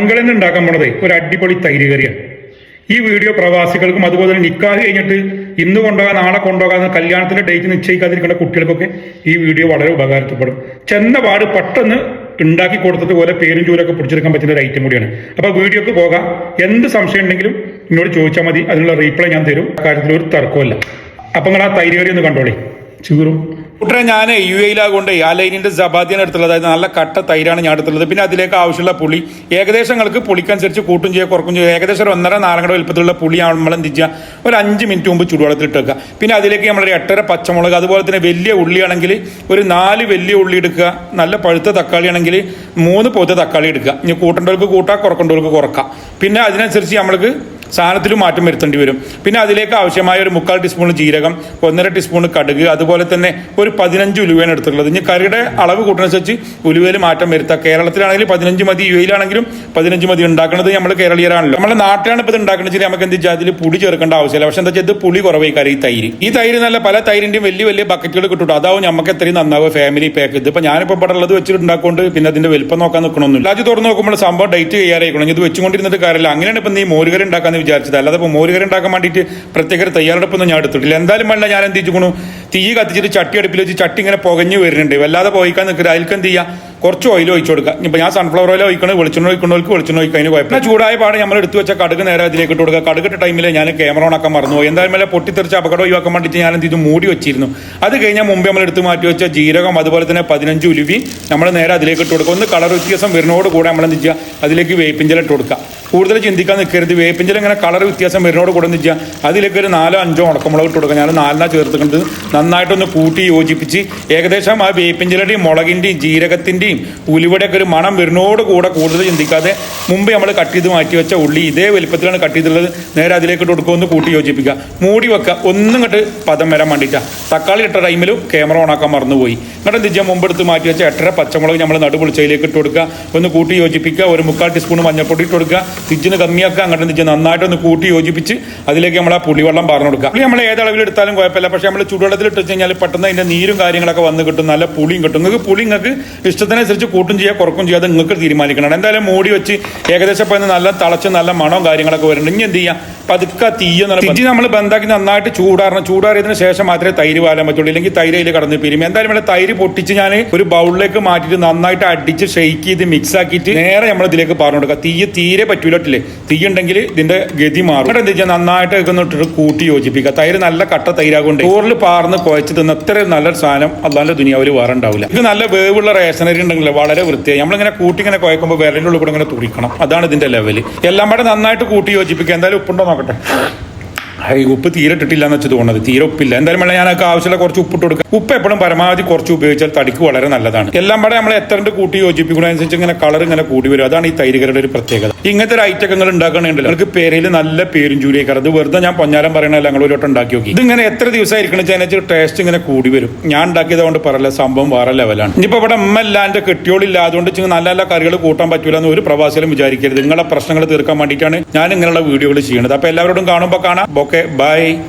നിന്ന് ഉണ്ടാക്കാൻ പോണതേ ഒരു അടിപൊളി തൈര് കറിയാണ് ഈ വീഡിയോ പ്രവാസികൾക്കും അതുപോലെ തന്നെ നിക്കാഹ് കഴിഞ്ഞിട്ട് ഇന്ന് കൊണ്ടുപോകാൻ നാളെ കൊണ്ടുപോകാൻ കല്യാണത്തിന്റെ ഡേറ്റ് നിശ്ചയിക്കാതിരിക്കുന്ന കുട്ടികൾക്കൊക്കെ ഈ വീഡിയോ വളരെ ഉപകാരപ്പെടും ചെന്ന പാട് പെട്ടെന്ന് ഉണ്ടാക്കി കൊടുത്തത് പോലെ പേരും ചൂരൊക്കെ പിടിച്ചെടുക്കാൻ പറ്റുന്ന ഒരു ഐറ്റം കൂടിയാണ്. അപ്പൊ വീഡിയോക്ക് പോകാം. എന്ത് സംശയം ഉണ്ടെങ്കിലും എന്നോട് ചോദിച്ചാൽ മതി. അതിനുള്ള റീപ്ലൈ ഞാൻ തരും. കാര്യത്തിൽ ഒരു തർക്കമില്ല അപ്പൊ നിങ്ങൾ ആ തൈര് കറി ഒന്ന് കണ്ടോളി. ചൂറും കൂട്ടരെ ഞാൻ യു എയിലാകൊണ്ട് ആ ലൈനിന്റെ ജബാദിയാണ് എടുത്തുള്ളത്. അതായത് നല്ല കട്ട തൈരാണ് ഞാൻ എടുത്തുള്ളത്. പിന്നെ അതിലേക്ക് ആവശ്യമുള്ള പുളി. ഏകദേശം നിങ്ങൾക്ക് പുളിക്കനുസരിച്ച് കൂട്ടും ചെയ്യുക കുറക്കും ചെയ്യുക ഏകദേശം ഒന്നര നാലങ്ങടെ വലുപ്പത്തിലുള്ള പുളി നമ്മൾ എന്ത് ചെയ്യുക ഒരു അഞ്ച് മിനിറ്റ് മുമ്പ് ചൂടുവെള്ളത്തിൽ വെക്കുക. പിന്നെ അതിലേക്ക് നമ്മളൊരു എട്ടര പച്ചമുളക് അതുപോലെ തന്നെ വലിയ ഉള്ളിയാണെങ്കിൽ ഒരു നാല് വലിയ ഉള്ളി എടുക്കുക. നല്ല പഴുത്ത തക്കാളി ആണെങ്കിൽ മൂന്ന് പൊതുത്ത തക്കാളി എടുക്കുക. ഇനി കൂട്ടേണ്ടവർക്ക് കൂട്ടാം കുറക്കേണ്ടവർക്ക് കുറക്കാം. പിന്നെ അതിനനുസരിച്ച് നമ്മൾക്ക് സാധനത്തിലും മാറ്റം വരുത്തേണ്ടി വരും. പിന്നെ അതിലേക്ക് ആവശ്യമായ ഒരു മുക്കാൽ ടീസ്പൂൺ ജീരകം ഒന്നര ടീസ്പൂൺ കടുക് അതുപോലെ തന്നെ ഒരു പതിനഞ്ച് ഉലുവയാണ് എടുത്തിട്ടുള്ളത്. ഇനി കറിയുടെ അളവ് കൂട്ടുന്നതനുസരിച്ച് ഉലുവയിൽ മാറ്റം വരുത്താം. കേരളത്തിലാണെങ്കിൽ പതിനഞ്ച് മതി യു എയിലാണെങ്കിലും പതിനഞ്ച് മതി. ഉണ്ടാക്കുന്നത് നമ്മൾ കേരളീയരാണല്ലോ. നമ്മുടെ നാട്ടിലാണ് ഇപ്പോൾ ഇത് ഉണ്ടാക്കുന്നത്. നമുക്ക് എന്ത് വെച്ചാൽ അതിൽ പുളി ചേർക്കേണ്ട ആവശ്യമില്ല. പക്ഷെ എന്താ വെച്ചാൽ ഇത് പുളി കുറവായി കറി ഈ തൈര്. ഈ തൈര് നല്ല പല തൈരിന്റെയും വലിയ വലിയ ബക്കറ്റുകൾ കിട്ടും അതാവും നമുക്ക് എത്രയും നന്നാവുക ഫാമിലി പാക്ക് ഇത് ഇതിപ്പോൾ ഞാനിപ്പോൾ ഇവിടെ ഉള്ളത് വെച്ചിട്ട് ഉണ്ടാക്കൊണ്ട് പിന്നെ അതിന്റെ വലിപ്പം നോക്കാൻ നിൽക്കണമെന്നില്ല അത് തുറന്ന് നോക്കുമ്പോൾ സംഭവം ഡേറ്റ് ചെയ്യാറായിക്കണം. ഇത് വെച്ചുകൊണ്ടിരുന്നിട്ട് കാര്യമില്ല. അങ്ങനെയാണ് ഇപ്പം നീ മോരുകറി ഉണ്ടാക്കാന്ന് വിചാരിച്ചത്. അല്ലാതെ ഇപ്പോൾ മോരുകറി ഉണ്ടാക്കാൻ വേണ്ടിയിട്ട് പ്രത്യേക തയ്യാറെടുപ്പൊന്നും ഞാൻ എടുത്തിട്ടില്ല. എന്തായാലും വേണ്ട ഞാൻ എന്ത് ചെയ്തു തീ കത്തിച്ചിട്ട് ചട്ടി അടുപ്പിൽ വെച്ച് ചട്ടി ഇങ്ങനെ പുകഞ്ഞു വരുന്നുണ്ട്. വല്ലാതെ പോയിക്കാൻ നിൽക്കരുത്. അതിൽക്ക് എന്ത് ചെയ്യുക കുറച്ച് ഓയിൽ ഒഴിച്ചു കൊടുക്കുക. ഇപ്പം ഞാൻ സൺഫ്ലവർ ഓയിൽ ഒഴിക്കണത് വെളിച്ചെണ്ണ ഒഴിക്കണവർക്ക് വെളിച്ചെണ്ണ ഒഴിക്കുക അതിന് കുഴപ്പമില്ല. ചൂടായ പാടെ നമ്മൾ എടുത്തു വെച്ച കടുക് നേരെ അതിലേക്ക് ഇട്ട് കൊടുക്കുക. കടുകിട്ട ടൈമിൽ ഞാൻ ക്യാമറ ഓണാക്കാൻ മറന്നു എന്തായാലും മേലെ പൊട്ടിത്തെറിച്ച് അപകടം ഒഴിവാക്കാൻ വേണ്ടിയിട്ട് ഞാൻ എന്ത് ചെയ്തു? മൂടി വെച്ചിരുന്നു. അത് കഴിഞ്ഞാൽ മുമ്പ് നമ്മൾ എടുത്ത് മാറ്റി വെച്ച ജീരകം അതുപോലെ തന്നെ പതിനഞ്ച് ഉലുവി നമ്മൾ നേരെ അതിലേക്ക് ഇട്ട് കൊടുക്കുക. ഒന്ന് കളർ വ്യത്യാസം വരുന്നതോട് കൂടെ നമ്മൾ എന്ത് ചെയ്യുക? അതിലേക്ക് വേപ്പിഞ്ചല ഇട്ട് കൊടുക്കുക. കൂടുതൽ ചിന്തിക്കാൻ നിൽക്കരുത്. വേപ്പിഞ്ചല ഇങ്ങനെ കളർ വ്യത്യാസം വരുന്നതോട് കൂടെ എന്ത് ചെയ്യുക? അതിലേക്ക് ഒരു നാലോ അഞ്ചോ ഉണക്കമുളക് ഇട്ട് കൊടുക്കുക. ഞാൻ നാലിനാ ചേർത്തുകൊണ്ട് നന്നായിട്ടൊന്ന് കൂട്ടി യോജിപ്പിച്ച് ഏകദേശം ആ വേപ്പിഞ്ചലയുടെയും മുളകിന്റെയും ജീരകത്തിന്റെയും ഉലുവയുടെയൊക്കെ ഒരു മണം വരുന്നതോട് കൂടെ കൂടുതൽ ചിന്തിക്കാതെ മുമ്പ് നമ്മൾ കട്ട് ചെയ്ത് മാറ്റി വെച്ച ഉള്ളി ഇതേ വലിപ്പത്തിലാണ് കട്ട് ചെയ്തിട്ടുള്ളത്. നേരെ അതിലേക്ക് ഇട്ട് കൊടുക്കുമെന്ന് കൂട്ടി യോജിപ്പിക്കുക. മൂടി വെക്കുക. ഒന്നും ഇങ്ങോട്ട് പദം വരാൻ വേണ്ടിയിട്ടാണ് തക്കാളി ഇട്ട ടൈമിലും ക്യാമറ ഓണാക്കാൻ മറന്നുപോയി. എന്നിട്ട് എന്ത് ചെയ്യാം? മുമ്പ് എടുത്ത് മാറ്റി വെച്ച എട്ടര പച്ചമുളക് നമ്മൾ നടുപൊളിച്ചതിലേക്ക് ഇട്ട് കൊടുക്കുക. ഒന്ന് കൂട്ടി യോജിപ്പിക്കുക. ഒരു മുക്കാൽ ടീസ്പൂൺ മഞ്ഞൾപ്പൊടി ഇട്ട് കൊടുക്കുക. തിജിന് കമ്മിയാക്കുക. അങ്ങോട്ട് എന്ത് ചെയ്യുക നന്നായിട്ട് ഒന്ന് കൂട്ടി യോജിപ്പിച്ച് അതിലേക്ക് നമ്മൾ ആ പുളിവെള്ളം പറഞ്ഞു കൊടുക്കുക. പുളി നമ്മൾ ഏത് അളവിൽ എടുത്താലും കുഴപ്പമില്ല. പക്ഷേ നമ്മൾ ചുടുവെള്ളത്തിൽ ഇട്ട് വെച്ച് കഴിഞ്ഞാൽ പെട്ടെന്ന് അതിന്റെ നീരും കാര്യങ്ങളൊക്കെ വന്ന് കിട്ടും. നല്ല പുളിയും കിട്ടും. നിങ്ങൾക്ക് പുളി നിങ്ങൾക്ക് ഇഷ്ടത്തിനനുസരിച്ച് കൂട്ടും ചെയ്യുക കുറക്കും ചെയ്യുക അത് നിങ്ങൾക്ക് തീരുമാനിക്കണം. എന്തായാലും മൂടി വെച്ച് ഏകദേശം ഇപ്പം നല്ല തളച്ച് നല്ല മണവും കാര്യങ്ങളൊക്കെ വരുന്നുണ്ട്. ഇനി എന്ത് ചെയ്യാം? പതുക്കെ തീയെന്ന് തിരി നമ്മൾ ബന്ധാക്കി നന്നായിട്ട് ചൂടാറണം. ചൂടാറിയതിന് ശേഷം മാത്രമേ തൈര് വാലാൻ പറ്റുള്ളൂ ഇല്ലെങ്കിൽ തൈര് അതിൽ കടന്ന് പിരിയും. എന്തായാലും ഇവിടെ തൈര് പൊട്ടിച്ച് ഞാൻ ഒരു ബൗളിലേക്ക് മാറ്റിയിട്ട് നന്നായിട്ട് അടിച്ച് ഷെയ്ക്ക് ചെയ്ത് മിക്സ് ആക്കിയിട്ട് നേരെ നമ്മൾ ഇതിലേക്ക് പറഞ്ഞു കൊടുക്കുക. തീ തീരെ പറ്റൂലട്ടില്ലേ തീ ഉണ്ടെങ്കിൽ ഇതിന്റെ ഗതി മാറും. എന്നിട്ട് എന്താ വെച്ചാൽ നന്നായിട്ട് ഇട്ടിട്ട് കൂട്ടി യോജിപ്പിക്കുക. തൈര് നല്ല കട്ട തൈരാകൊണ്ട് ചോറിൽ പാർന്ന് കുഴച്ച് തിന്ന അത്ര നല്ലൊരു സാധനം അല്ലാണ്ട് ദുനിയാവിൽ വേറെ ഉണ്ടാവില്ല. ഇത് നല്ല വേവുള്ള റേഷനറി ഉണ്ടെങ്കിൽ വളരെ വൃത്തിയായി. നമ്മളിങ്ങനെ കൂട്ടി ഇങ്ങനെ കുഴക്കുമ്പോൾ വിരലിന്റെ ഉള്ളിൽ കൂടെ ഇങ്ങനെ തുടിക്കണം അതാണ് ഇതിന്റെ ലെവൽ എല്ലാം കൂടെ നന്നായിട്ട് കൂട്ടി യോജിപ്പിക്കുക. എന്തായാലും ഉപ്പുണ്ടോ നോക്കട്ടെ. ഉപ്പ് തീരെ ഇട്ടിട്ടില്ല എന്ന് വെച്ച് തോന്നുന്നത്. തീരെ ഉപ്പില്ല. എന്തായാലും വേണം ഞാനൊക്കെ ആവശ്യമുള്ള കുറച്ച് ഉപ്പിട്ട് കൊടുക്കുക ഉപ്പ് എപ്പോഴും പരമാവധി കുറച്ച് ഉപയോഗിച്ചാൽ തടിക്ക് വളരെ നല്ലതാണ്. എല്ലാം പാടെ നമ്മൾ എത്രണ്ട് കൂട്ടി യോജിപ്പിക്കുന്നതനുസരിച്ച് ഇങ്ങനെ കളർ ഇങ്ങനെ കൂടി വരും. അതാണ് ഈ തൈരുകരുടെ ഒരു പ്രത്യേകത. ഇങ്ങനത്തെ ഒരു ഐറ്റങ്ങൾ ഉണ്ടാക്കണമെങ്കിൽ നിങ്ങൾക്ക് പേരിൽ നല്ല പേരും ചൂരിയൊക്കെ അത് വെറുതെ ഞാൻ പൊന്നാരം പറയണല്ല ഞങ്ങൾ ഒരു ഉണ്ടാക്കി നോക്കി. ഇത് ഇങ്ങനെ എത്ര ദിവസമായിരിക്കണം വെച്ചാൽ ടേസ്റ്റ് ഇങ്ങനെ കൂടി വരും. ഞാൻ ഉണ്ടാക്കിയത് കൊണ്ട് പറയല്ല സംഭവം വേറെ ലെവലാണ് ഇനിയിപ്പോൾ ഇവിടെ അമ്മ ഇല്ലാണ്ട് കെട്ടിയോളില്ല അതുകൊണ്ട് നല്ല നല്ല കറികൾ കൂട്ടാൻ പറ്റൂല എന്ന് ഒരു പ്രവാസികളും വിചാരിക്കരുത്. നിങ്ങളുടെ പ്രശ്നങ്ങൾ തീർക്കാൻ വേണ്ടിയിട്ടാണ് ഞാൻ ഇങ്ങനെയുള്ള വീഡിയോകൾ ചെയ്യുന്നത് അപ്പോൾ എല്ലാവരോടും കാണുമ്പോൾ കാണാം. Okay bye